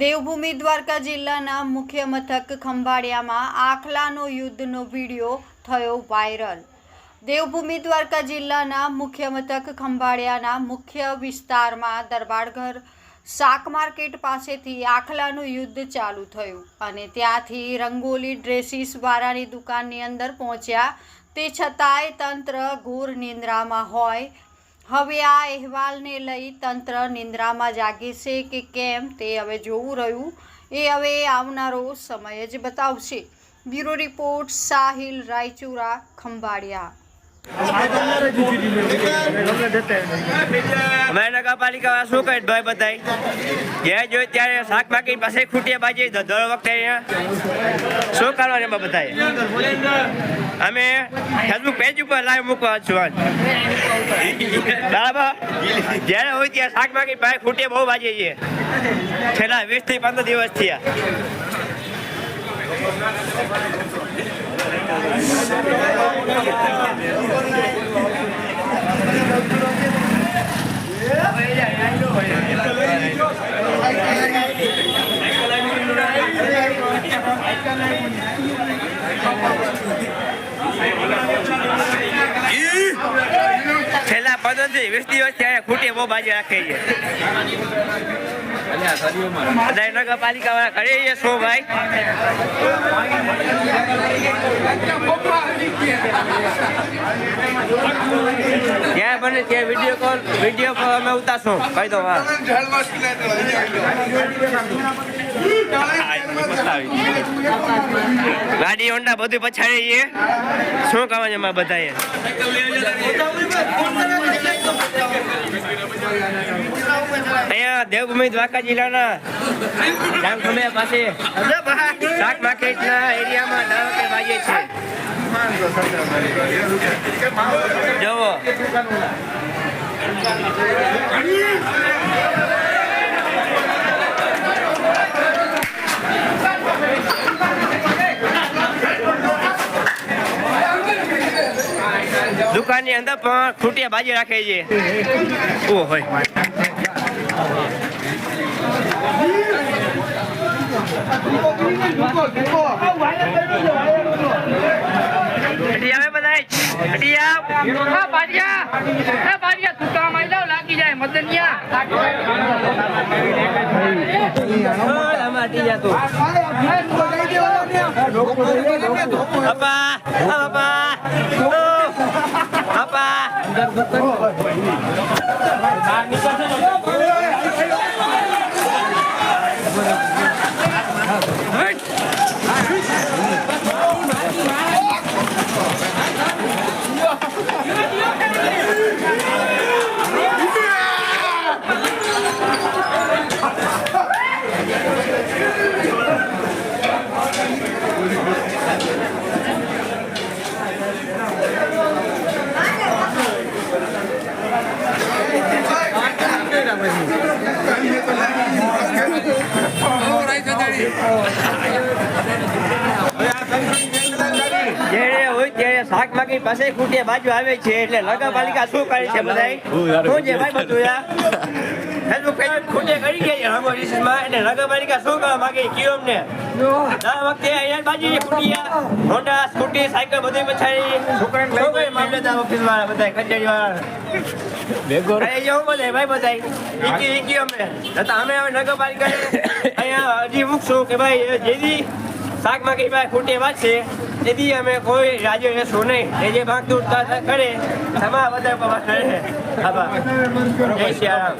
દેવભૂમિ દ્વારકા જિલ્લાના મુખ્ય મથક ખંભાળિયામાં આખલાનો યુદ્ધનો વીડિયો થયો વાયરલ. દેવભૂમિ દ્વારકા જિલ્લાના મુખ્ય મથક ખંભાળિયાના મુખ્ય વિસ્તારમાં દરબારઘર શાક માર્કેટ પાસેથી આખલાનું યુદ્ધ ચાલુ થયું અને ત્યાંથી રંગોલી ડ્રેસીસ વાળાની દુકાનની અંદર પહોંચ્યા. તે છતાંય તંત્ર ઘોર નિંદ્રામાં હોય હવે આ અહેવાલને લઈ તંત્ર નિંદ્રામાં જાગે છે કે કેમ તે હવે જોવું રહ્યું. એ હવે આવનારો સમય જ બતાવશે. Bureau report Sahil Raichura Khambhalia. નગરપાલિકા શું કરે ભાઈ બધાય? જ્યાં જોઈ ત્યારે શાક પાસે ખૂટિયા બાજી દર વખતે શું કરવાનું અમે ફેસબુક ઉપર લાઈવ મૂકવા છું બરાબર? જ્યારે હોય ત્યારે શાક માર્કેટ પાસે ખૂટિયા બહુ બાજી છેલ્લા વીસથી પંદર દિવસ થયા. છેલ્લા પંદર વીસતી વીસ દિવસ ત્યારે ખૂટી બહુ બાજી રાખે છે. નગરપાલિકા વાળા કરીએ શું ભાઈ જ્યાં બને ત્યાં વીડિયો કોલ વીડિયો કોલ અમે ઉતારશું. કહી દો હા ગાડી હોન્ડા બધું પછાડી છે. શું કહેવાય એમાં બધાએ? અહીંયા દેવભૂમિ દ્વારકા જિલ્લાના પાસે એરિયામાં જુઓ દુકાનની અંદર પણ ખૂટિયા ભાજી રાખે છે. ઓ હોય હટી આવે હા બારિયા તું કામ આવી જાવ લાગી જાય મદનિયા. આમાં હટી જા તું બાપા આ હોય માગી પાસે ખૂટે બાજુ આવે છે એટલે નગરપાલિકા શું કરે છે બધાય? શું છે ભાઈ બધું યાર ફેસબુક પેજ ખૂટિયા કરી છે એટલે નગરપાલિકા શું કરવા માંગે કયો અમને? દર વખતે અહીંયા બાજુ ખૂટિયા હોન્ડા સ્કૂટી સાયકલ બધું પછાડી. મામલેદાર ઓફિસ વાળા બધા કચેરી વાળા ભેગો બધા ભાઈ બધા ઈકી ઈકી અમે હવે નગરપાલિકા અહીંયા હજી મૂકશું કે ભાઈ જેથી શાકમાં કઈ ભાઈ ખૂટે વાંચશે. તેથી અમે કોઈ રાજ્ય રહેશું નહીં એ જે ભાગ દૂર કરે ઉપર વાત કરે આભાર જય શ્રી રામ